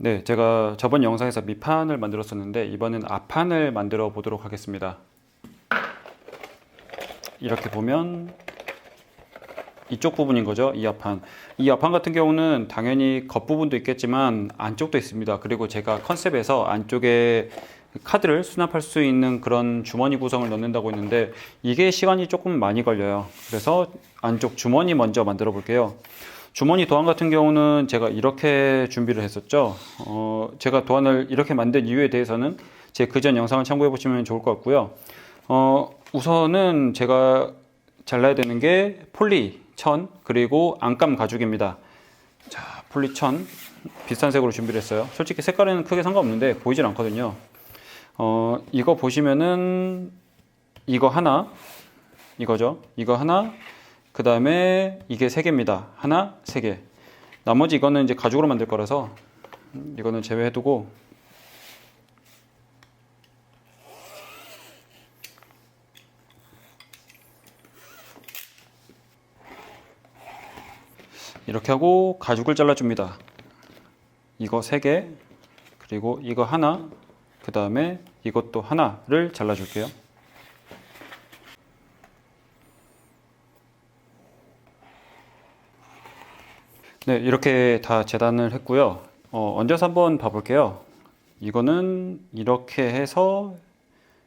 네, 제가 저번 영상에서 밑판을 만들었었는데 이번엔 앞판을 만들어 보도록 하겠습니다. 이렇게 보면 이쪽 부분인 거죠. 이 앞판. 이 앞판 같은 경우는 당연히 겉부분도 있겠지만 안쪽도 있습니다. 그리고 제가 컨셉에서 안쪽에 카드를 수납할 수 있는 그런 주머니 구성을 넣는다고 했는데 이게 시간이 조금 많이 걸려요. 그래서 안쪽 주머니 먼저 만들어 볼게요. 주머니 도안 같은 경우는 제가 이렇게 준비를 했었죠. 어, 제가 도안을 이렇게 만든 이유에 대해서는 제 그전 영상을 참고해 보시면 좋을 것 같고요. 어, 우선은 제가 잘라야 되는 게 폴리 천 그리고 안감 가죽입니다. 자, 폴리 천 비싼 색으로 준비를 했어요. 솔직히 색깔에는 크게 상관없는데 보이질 않거든요. 어, 이거 보시면은 이거 하나 이거죠. 이거 하나 그 다음에 이게 세 개입니다. 하나, 세 개. 나머지 이거는 이제 가죽으로 만들 거라서 이거는 제외해두고 이렇게 하고 가죽을 잘라줍니다. 이거 세 개, 그리고 이거 하나, 그 다음에 이것도 하나를 잘라줄게요. 네, 이렇게 다 재단을 했고요. 어, 얹어서 한번 봐볼게요. 이거는 이렇게 해서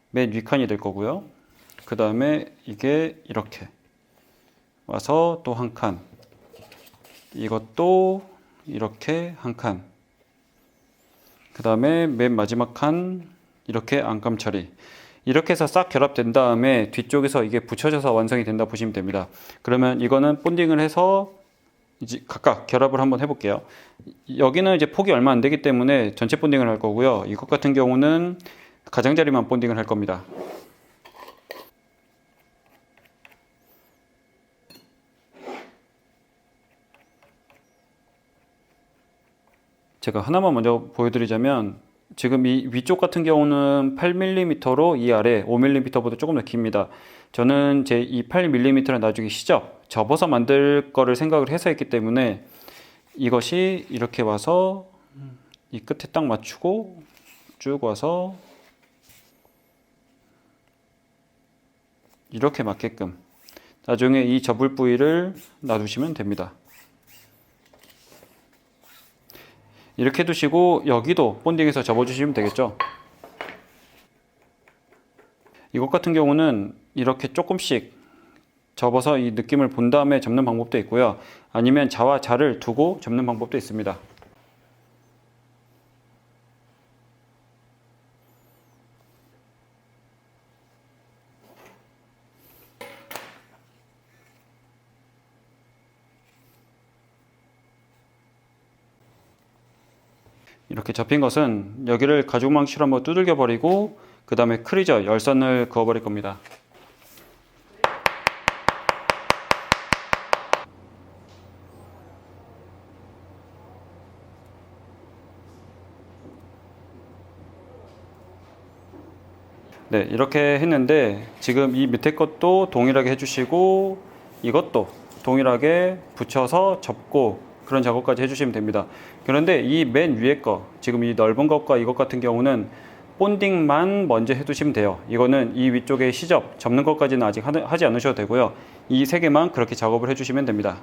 맨 위칸이 될 거고요. 그 다음에 이게 이렇게 와서 또 한 칸. 이것도 이렇게 한 칸. 그 다음에 맨 마지막 칸 이렇게 안감 처리. 이렇게 해서 싹 결합된 다음에 뒤쪽에서 이게 붙여져서 완성이 된다 보시면 됩니다. 그러면 이거는 본딩을 해서 이제 각각 결합을 한번 해볼게요. 여기는 이제 폭이 얼마 안 되기 때문에 전체 본딩을 할 거고요. 이것 같은 경우는 가장자리만 본딩을 할 겁니다. 제가 하나만 먼저 보여드리자면 지금 이 위쪽 같은 경우는 8mm로 이 아래 5mm보다 조금 더 깁니다. 저는 제 이 8mm를 나중에 시접 접어서 만들 거를 생각을 해서 했기 때문에 이것이 이렇게 와서 이 끝에 딱 맞추고 쭉 와서 이렇게 맞게끔 나중에 이 접을 부위를 놔두시면 됩니다. 이렇게 두시고 여기도 본딩해서 접어주시면 되겠죠. 이것 같은 경우는 이렇게 조금씩 접어서 이 느낌을 본 다음에 접는 방법도 있고요. 아니면 자와 자를 두고 접는 방법도 있습니다. 이렇게 접힌 것은 여기를 가죽망치로 한번 두들겨 버리고 그 다음에 크리저 열선을 그어 버릴 겁니다. 네, 이렇게 했는데 지금 이 밑에 것도 동일하게 해주시고 이것도 동일하게 붙여서 접고 그런 작업까지 해주시면 됩니다. 그런데 이 맨 위에 거, 지금 이 넓은 것과 이것 같은 경우는 본딩만 먼저 해두시면 돼요. 이거는 이 위쪽에 시접, 접는 것까지는 아직 하- 하지 않으셔도 되고요. 이 세 개만 그렇게 작업을 해주시면 됩니다.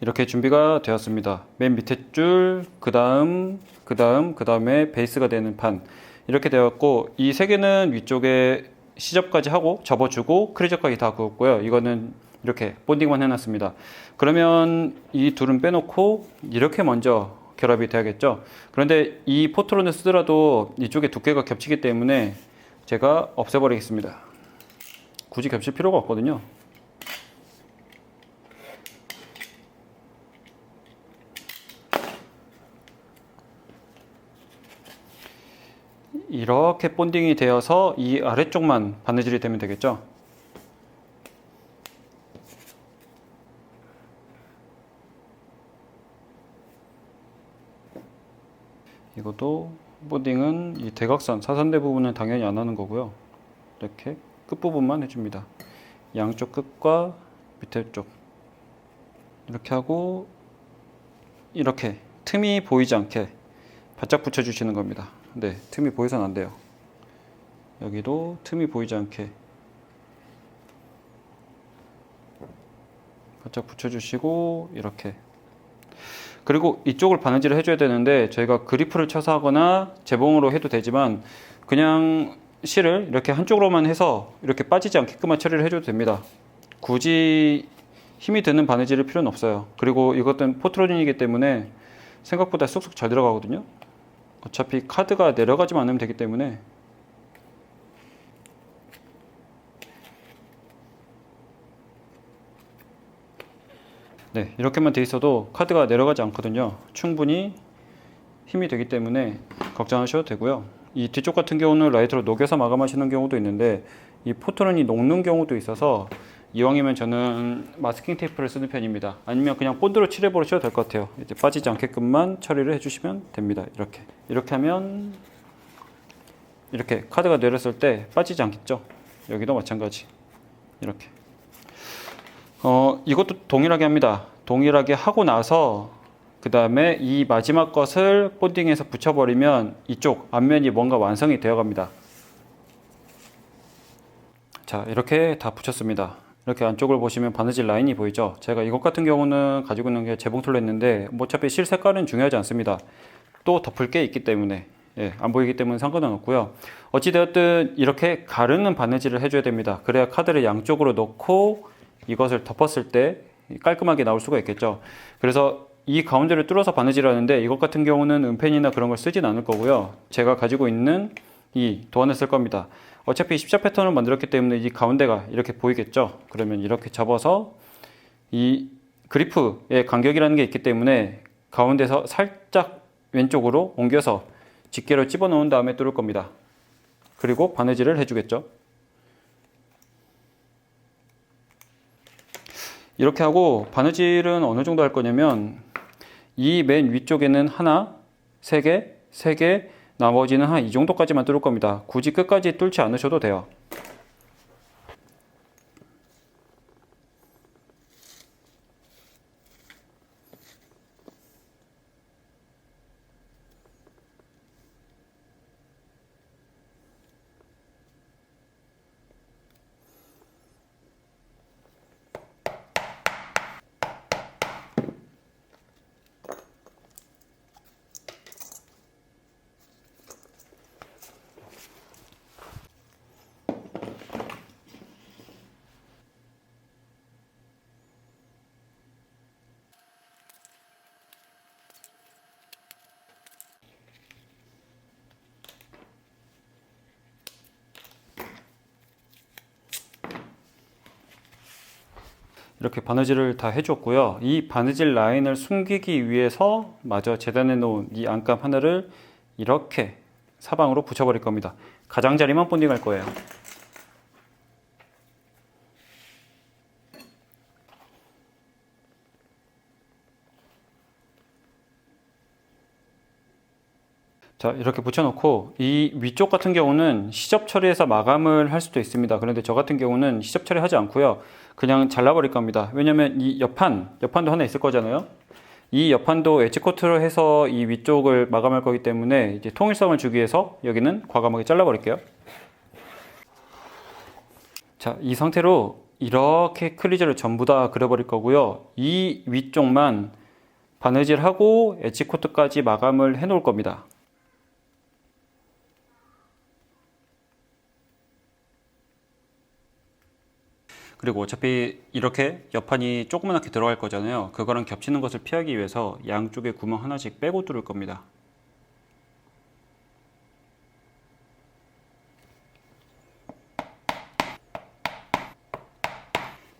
이렇게 준비가 되었습니다. 맨 밑에 줄, 그 다음, 그 다음, 그 다음에 베이스가 되는 판. 이렇게 되었고, 이 세 개는 위쪽에 시접까지 하고 접어주고 크리저까지 다 그었고요. 이거는 이렇게 본딩만 해놨습니다. 그러면 이 둘은 빼놓고 이렇게 먼저 결합이 돼야겠죠. 그런데 이 포트론을 쓰더라도 이쪽에 두께가 겹치기 때문에 제가 없애버리겠습니다. 굳이 겹칠 필요가 없거든요. 이렇게 본딩이 되어서 이 아래쪽만 바느질이 되면 되겠죠. 이것도 본딩은 이 대각선 사선대 부분은 당연히 안 하는 거고요. 이렇게 끝 부분만 해줍니다. 양쪽 끝과 밑에 쪽 이렇게 하고 이렇게 틈이 보이지 않게 바짝 붙여주시는 겁니다. 네, 틈이 보여서는 안 돼요. 여기도 틈이 보이지 않게 바짝 붙여주시고 이렇게 그리고 이쪽을 바느질을 해줘야 되는데 저희가 그리프를 쳐서 하거나 재봉으로 해도 되지만 그냥 실을 이렇게 한쪽으로만 해서 이렇게 빠지지 않게끔만 처리를 해줘도 됩니다. 굳이 힘이 드는 바느질일 필요는 없어요. 그리고 이것은 포트로진이기 때문에 생각보다 쑥쑥 잘 들어가거든요. 어차피 카드가 내려가지만 않으면 되기 때문에 네, 이렇게만 돼 있어도 카드가 내려가지 않거든요. 충분히 힘이 되기 때문에 걱정하셔도 되고요. 이 뒤쪽 같은 경우는 라이트로 녹여서 마감하시는 경우도 있는데 이 포토런이 녹는 경우도 있어서 이왕이면 저는 마스킹 테이프를 쓰는 편입니다. 아니면 그냥 본드로 칠해 버리셔도 될 것 같아요. 이제 빠지지 않게끔만 처리를 해주시면 됩니다. 이렇게 이렇게 하면 이렇게 카드가 내렸을 때 빠지지 않겠죠. 여기도 마찬가지 이렇게. 어, 이것도 동일하게 합니다. 동일하게 하고 나서 그 다음에 이 마지막 것을 본딩해서 붙여버리면 이쪽 앞면이 뭔가 완성이 되어 갑니다. 자, 이렇게 다 붙였습니다. 이렇게 안쪽을 보시면 바느질 라인이 보이죠? 제가 이것 같은 경우는 가지고 있는 게 재봉틀로 했는데 뭐 어차피 실 색깔은 중요하지 않습니다. 또 덮을 게 있기 때문에 예, 안 보이기 때문에 상관은 없고요. 어찌되었든 이렇게 가르는 바느질을 해줘야 됩니다. 그래야 카드를 양쪽으로 놓고 이것을 덮었을 때 깔끔하게 나올 수가 있겠죠. 그래서 이 가운데를 뚫어서 바느질을 하는데 이것 같은 경우는 은펜이나 그런 걸 쓰진 않을 거고요. 제가 가지고 있는 이 도안을 쓸 겁니다. 어차피 십자 패턴을 만들었기 때문에 이 가운데가 이렇게 보이겠죠. 그러면 이렇게 접어서 이 그리프의 간격이라는 게 있기 때문에 가운데서 살짝 왼쪽으로 옮겨서 집게로 집어 넣은 다음에 뚫을 겁니다. 그리고 바느질을 해주겠죠. 이렇게 하고 바느질은 어느 정도 할 거냐면 이 맨 위쪽에는 하나, 세 개, 세 개, 나머지는 한 이 정도까지만 뚫을 겁니다. 굳이 끝까지 뚫지 않으셔도 돼요. 이렇게 바느질을 다 해줬고요. 이 바느질 라인을 숨기기 위해서 마저 재단해 놓은 이 안감 하나를 이렇게 사방으로 붙여버릴 겁니다. 가장자리만 본딩할 거예요. 자 이렇게 붙여놓고 이 위쪽 같은 경우는 시접 처리해서 마감을 할 수도 있습니다. 그런데 저 같은 경우는 시접 처리하지 않고요. 그냥 잘라버릴 겁니다. 왜냐면 이 옆판 옆판도 하나 있을 거잖아요. 이 옆판도 엣지 코트로 해서 이 위쪽을 마감할 거기 때문에 이제 통일성을 주기 위해서 여기는 과감하게 잘라버릴게요. 자 이 상태로 이렇게 클리저를 전부 다 그려버릴 거고요. 이 위쪽만 바느질하고 엣지 코트까지 마감을 해 놓을 겁니다 그리고 어차피 이렇게 옆판이 조그맣게 들어갈 거잖아요. 그거랑 겹치는 것을 피하기 위해서 양쪽에 구멍 하나씩 빼고 뚫을 겁니다.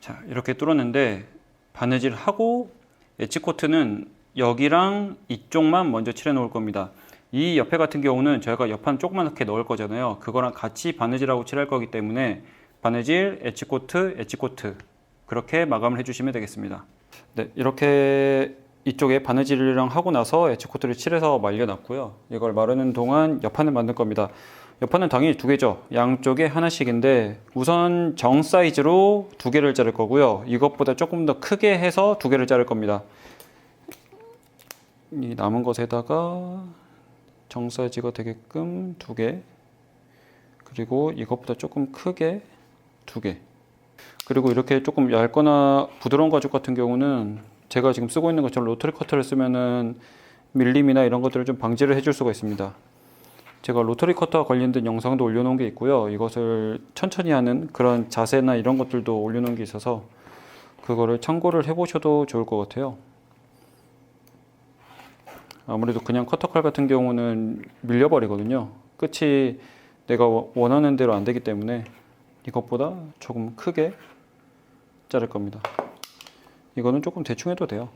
자, 이렇게 뚫었는데 바느질 하고 엣지 코트는 여기랑 이쪽만 먼저 칠해 놓을 겁니다. 이 옆에 같은 경우는 저희가 옆판 조그맣게 넣을 거잖아요. 그거랑 같이 바느질하고 칠할 거기 때문에 바느질, 엣지코트, 엣지코트 그렇게 마감을 해주시면 되겠습니다. 네, 이렇게 이쪽에 바느질이랑 하고 나서 엣지코트를 칠해서 말려놨고요. 이걸 마르는 동안 옆판을 만들 겁니다. 옆판은 당연히 두 개죠. 양쪽에 하나씩인데 우선 정 사이즈로 두 개를 자를 거고요. 이것보다 조금 더 크게 해서 두 개를 자를 겁니다. 이 남은 것에다가 정 사이즈가 되게끔 두 개. 그리고 이것보다 조금 크게 두 개. 그리고 이렇게 조금 얇거나 부드러운 가죽 같은 경우는 제가 지금 쓰고 있는 것처럼 로터리 커터를 쓰면은 밀림이나 이런 것들을 좀 방지를 해줄 수가 있습니다. 제가 로터리 커터와 관련된 영상도 올려놓은 게 있고요. 이것을 천천히 하는 그런 자세나 이런 것들도 올려놓은 게 있어서 그거를 참고를 해보셔도 좋을 것 같아요. 아무래도 그냥 커터칼 같은 경우는 밀려버리거든요. 끝이 내가 원하는 대로 안 되기 때문에 이것보다 조금 크게 자를 겁니다. 이거는 조금 대충 해도 돼요.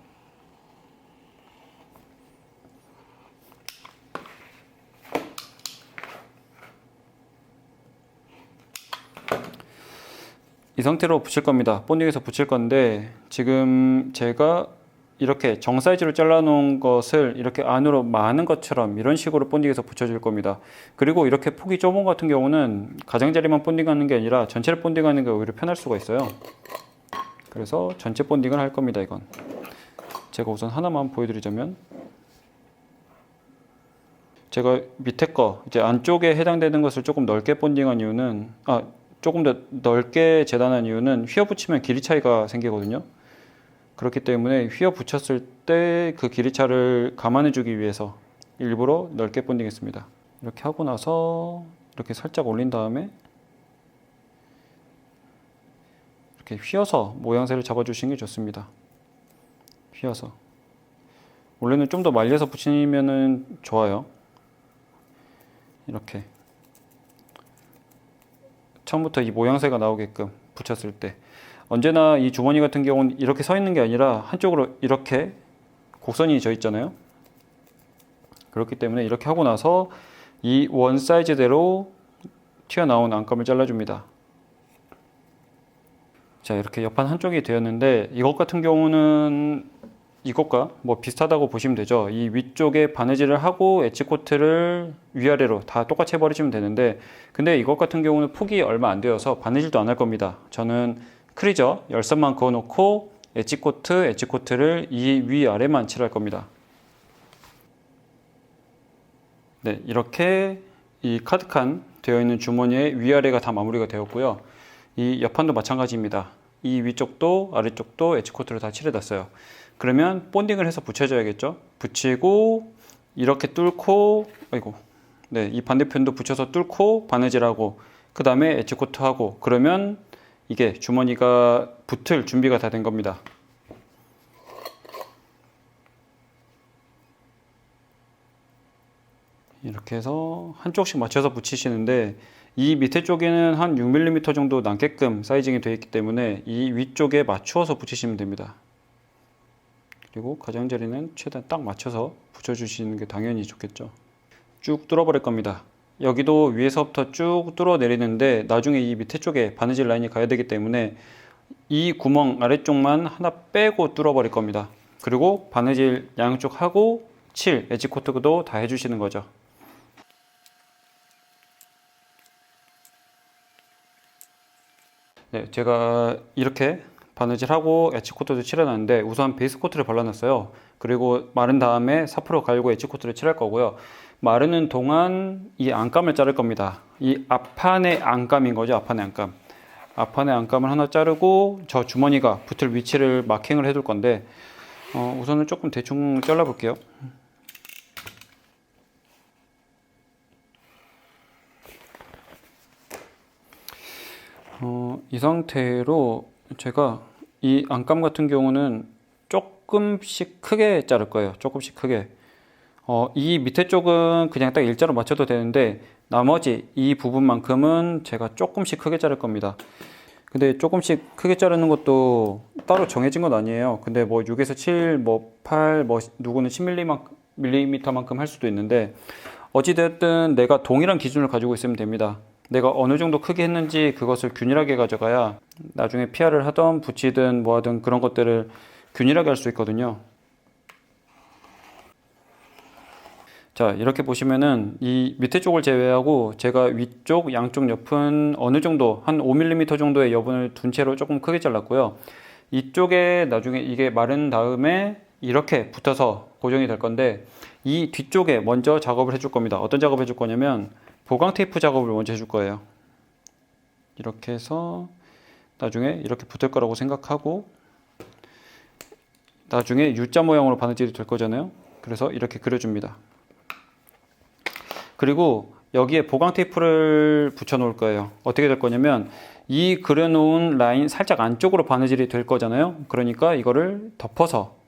이 상태로 붙일 겁니다. 본딩에서 붙일 건데 지금 제가 이렇게 정 사이즈로 잘라놓은 것을 이렇게 안으로 많은 것처럼 이런 식으로 본딩에서 붙여줄 겁니다. 그리고 이렇게 폭이 좁은 것 같은 경우는 가장자리만 본딩하는 게 아니라 전체를 본딩하는 게 오히려 편할 수가 있어요. 그래서 전체 본딩을 할 겁니다. 이건 제가 우선 하나만 보여드리자면 제가 밑에 거 이제 안쪽에 해당되는 것을 조금 넓게 본딩한 이유는 아 조금 더 넓게 재단한 이유는 휘어 붙이면 길이 차이가 생기거든요. 그렇기 때문에 휘어 붙였을 때 그 길이 차를 감안해 주기 위해서 일부러 넓게 본딩했습니다. 이렇게 하고 나서 이렇게 살짝 올린 다음에 이렇게 휘어서 모양새를 잡아 주시는 게 좋습니다. 휘어서 원래는 좀 더 말려서 붙이면은 좋아요. 이렇게 처음부터 이 모양새가 나오게끔 붙였을 때 언제나 이 주머니 같은 경우는 이렇게 서 있는 게 아니라 한쪽으로 이렇게 곡선이 져 있잖아요. 그렇기 때문에 이렇게 하고 나서 이 원 사이즈대로 튀어나온 안감을 잘라줍니다. 자 이렇게 옆판 한쪽이 되었는데 이것 같은 경우는 이것과 뭐 비슷하다고 보시면 되죠. 이 위쪽에 바느질을 하고 엣지 코트를 위아래로 다 똑같이 해버리시면 되는데 근데 이것 같은 경우는 폭이 얼마 안 되어서 바느질도 안 할 겁니다. 저는 크리저 열선만 그어놓고 엣지 코트, 엣지 코트를 이 위아래만 칠할 겁니다. 네, 이렇게 이 카드칸 되어 있는 주머니의 위아래가 다 마무리가 되었고요. 이 옆판도 마찬가지입니다. 이 위쪽도 아래쪽도 엣지 코트를 다 칠해놨어요. 그러면 본딩을 해서 붙여줘야겠죠. 붙이고 이렇게 뚫고 아이고 네, 이 반대편도 붙여서 뚫고 바느질하고 그 다음에 엣지 코트하고 그러면 이게 주머니가 붙을 준비가 다 된 겁니다. 이렇게 해서 한쪽씩 맞춰서 붙이시는데 이 밑에 쪽에는 한 6mm 정도 남게끔 사이징이 되어 있기 때문에 이 위쪽에 맞추어서 붙이시면 됩니다. 그리고 가장자리는 최대한 딱 맞춰서 붙여주시는 게 당연히 좋겠죠. 쭉 뚫어버릴 겁니다. 여기도 위에서부터 쭉 뚫어 내리는데 나중에 이 밑에 쪽에 바느질 라인이 가야 되기 때문에 이 구멍 아래쪽만 하나 빼고 뚫어 버릴 겁니다. 그리고 바느질 양쪽 하고 칠, 엣지 코트도 다 해주시는 거죠. 네, 제가 이렇게 바느질하고 엣지 코트도 칠해놨는데 우선 베이스 코트를 발라놨어요. 그리고 마른 다음에 사프로 갈고 엣지 코트를 칠할 거고요. 마르는 동안 이 안감을 자를 겁니다. 이 앞판의 안감인 거죠. 앞판의 안감. 앞판의 안감을 하나 자르고 저 주머니가 붙을 위치를 마킹을 해둘 건데 어, 우선은 조금 대충 잘라 볼게요. 어, 이 상태로 제가 이 안감 같은 경우는 조금씩 크게 자를 거예요. 조금씩 크게. 어, 이 밑에 쪽은 그냥 딱 일자로 맞춰도 되는데 나머지 이 부분만큼은 제가 조금씩 크게 자를 겁니다. 근데 조금씩 크게 자르는 것도 따로 정해진 건 아니에요. 근데 뭐 6에서 7, 뭐 8, 뭐 누구는 10mm만큼 할 수도 있는데 어찌됐든 내가 동일한 기준을 가지고 있으면 됩니다. 내가 어느 정도 크게 했는지 그것을 균일하게 가져가야 나중에 PR을 하던 붙이든 뭐 하든 그런 것들을 균일하게 할 수 있거든요. 자, 이렇게 보시면은 이 밑에 쪽을 제외하고 제가 위쪽, 양쪽 옆은 어느 정도 한 5mm 정도의 여분을 둔 채로 조금 크게 잘랐고요. 이쪽에 나중에 이게 마른 다음에 이렇게 붙어서 고정이 될 건데 이 뒤쪽에 먼저 작업을 해줄 겁니다. 어떤 작업을 해줄 거냐면 보강 테이프 작업을 먼저 해줄 거예요. 이렇게 해서 나중에 이렇게 붙을 거라고 생각하고 나중에 U자 모양으로 바느질이 될 거잖아요. 그래서 이렇게 그려줍니다. 그리고 여기에 보강 테이프를 붙여 놓을 거예요. 어떻게 될 거냐면 이 그려놓은 라인 살짝 안쪽으로 바느질이 될 거잖아요. 그러니까 이거를 덮어서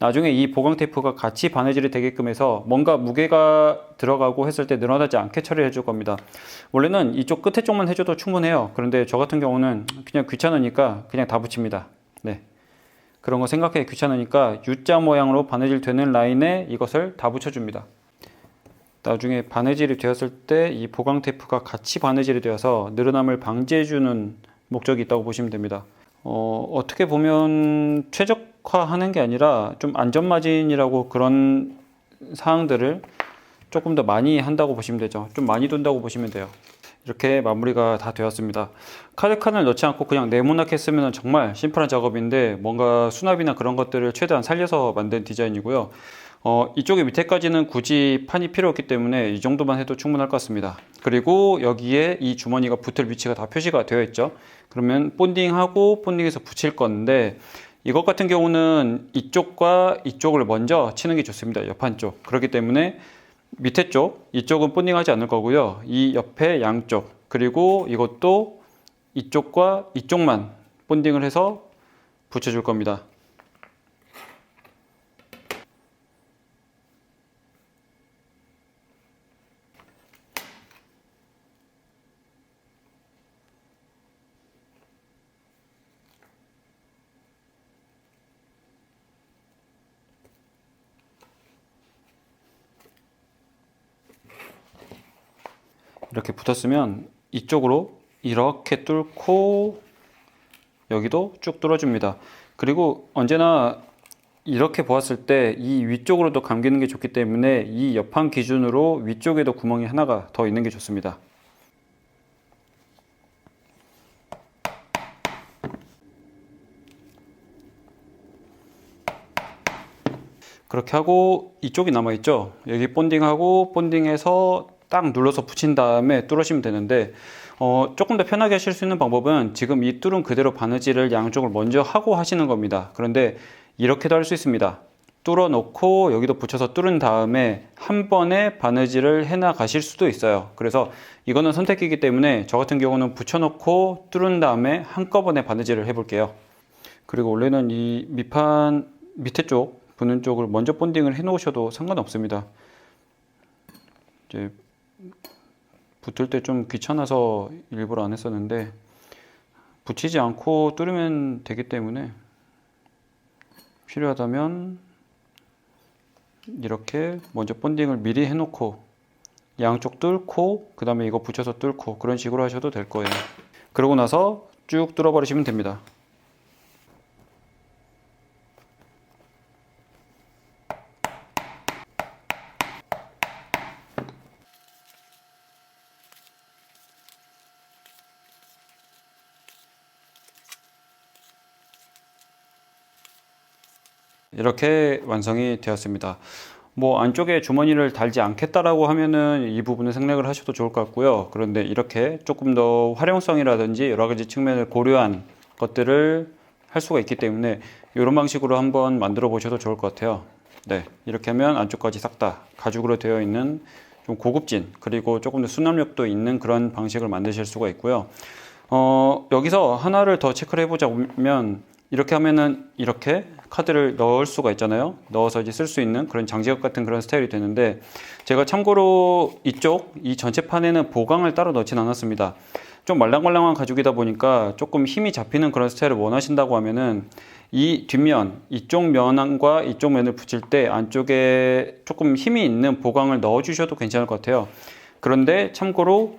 나중에 이 보강 테이프가 같이 바느질이 되게끔 해서 뭔가 무게가 들어가고 했을 때 늘어나지 않게 처리해 줄 겁니다. 원래는 이쪽 끝에 쪽만 해줘도 충분해요. 그런데 저 같은 경우는 그냥 귀찮으니까 그냥 다 붙입니다. 네. 그런 거 생각하기 귀찮으니까 U자 모양으로 바느질 되는 라인에 이것을 다 붙여줍니다. 나중에 바느질이 되었을 때 이 보강 테이프가 같이 바느질이 되어서 늘어남을 방지해주는 목적이 있다고 보시면 됩니다. 어, 어떻게 보면 최적화하는 게 아니라 좀 안전마진이라고 그런 사항들을 조금 더 많이 한다고 보시면 되죠. 좀 많이 둔다고 보시면 돼요. 이렇게 마무리가 다 되었습니다. 카드 칸을 넣지 않고 그냥 네모나게 했으면 정말 심플한 작업인데 뭔가 수납이나 그런 것들을 최대한 살려서 만든 디자인이고요. 어, 이쪽에 밑에까지는 굳이 판이 필요 없기 때문에 이 정도만 해도 충분할 것 같습니다. 그리고 여기에 이 주머니가 붙을 위치가 다 표시가 되어 있죠. 그러면 본딩하고 본딩해서 붙일 건데 이것 같은 경우는 이쪽과 이쪽을 먼저 치는 게 좋습니다. 옆판 쪽. 그렇기 때문에 밑에 쪽, 이쪽은 본딩하지 않을 거고요. 이 옆에 양쪽, 그리고 이것도 이쪽과 이쪽만 본딩을 해서 붙여줄 겁니다. 이렇게 붙었으면 이쪽으로 이렇게 뚫고 여기도 쭉 뚫어줍니다. 그리고 언제나 이렇게 보았을 때 이 위쪽으로도 감기는 게 좋기 때문에 이 옆판 기준으로 위쪽에도 구멍이 하나가 더 있는 게 좋습니다. 그렇게 하고 이쪽이 남아있죠. 여기 본딩하고 본딩해서 딱 눌러서 붙인 다음에 뚫으시면 되는데 어, 조금 더 편하게 하실 수 있는 방법은 지금 이 뚫은 그대로 바느질을 양쪽을 먼저 하고 하시는 겁니다. 그런데 이렇게도 할 수 있습니다. 뚫어 놓고 여기도 붙여서 뚫은 다음에 한 번에 바느질을 해 나가실 수도 있어요. 그래서 이거는 선택이기 때문에 저 같은 경우는 붙여 놓고 뚫은 다음에 한꺼번에 바느질을 해 볼게요. 그리고 원래는 이 밑판 밑에 쪽 붙는 쪽을 먼저 본딩을 해 놓으셔도 상관없습니다. 이제 붙을 때 좀 귀찮아서 일부러 안 했었는데 붙이지 않고 뚫으면 되기 때문에 필요하다면 이렇게 먼저 본딩을 미리 해놓고 양쪽 뚫고 그 다음에 이거 붙여서 뚫고 그런 식으로 하셔도 될 거예요. 그러고 나서 쭉 뚫어 버리시면 됩니다 이렇게 완성이 되었습니다. 뭐 안쪽에 주머니를 달지 않겠다라고 하면은 이 부분을 생략을 하셔도 좋을 것 같고요. 그런데 이렇게 조금 더 활용성이라든지 여러 가지 측면을 고려한 것들을 할 수가 있기 때문에 이런 방식으로 한번 만들어 보셔도 좋을 것 같아요. 네, 이렇게 하면 안쪽까지 싹 다 가죽으로 되어 있는 좀 고급진 그리고 조금 더 수납력도 있는 그런 방식을 만드실 수가 있고요. 어, 여기서 하나를 더 체크를 해보자면 이렇게 하면은 이렇게 카드를 넣을 수가 있잖아요. 넣어서 이제 쓸 수 있는 그런 장지갑 같은 그런 스타일이 되는데 제가 참고로 이쪽 이 전체 판에는 보강을 따로 넣진 않았습니다. 좀 말랑말랑한 가죽이다 보니까 조금 힘이 잡히는 그런 스타일을 원하신다고 하면은 이 뒷면 이쪽 면과 이쪽 면을 붙일 때 안쪽에 조금 힘이 있는 보강을 넣어 주셔도 괜찮을 것 같아요. 그런데 참고로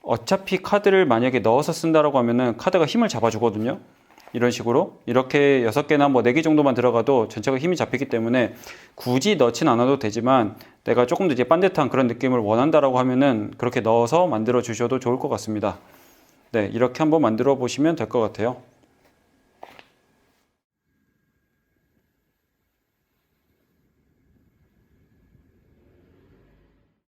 어차피 카드를 만약에 넣어서 쓴다라고 하면은 카드가 힘을 잡아 주거든요. 이런 식으로 이렇게 6개나 뭐 4개 정도만 들어가도 전체가 힘이 잡히기 때문에 굳이 넣진 않아도 되지만 내가 조금 더 이제 반듯한 그런 느낌을 원한다라고 하면은 그렇게 넣어서 만들어 주셔도 좋을 것 같습니다. 네, 이렇게 한번 만들어 보시면 될 것 같아요.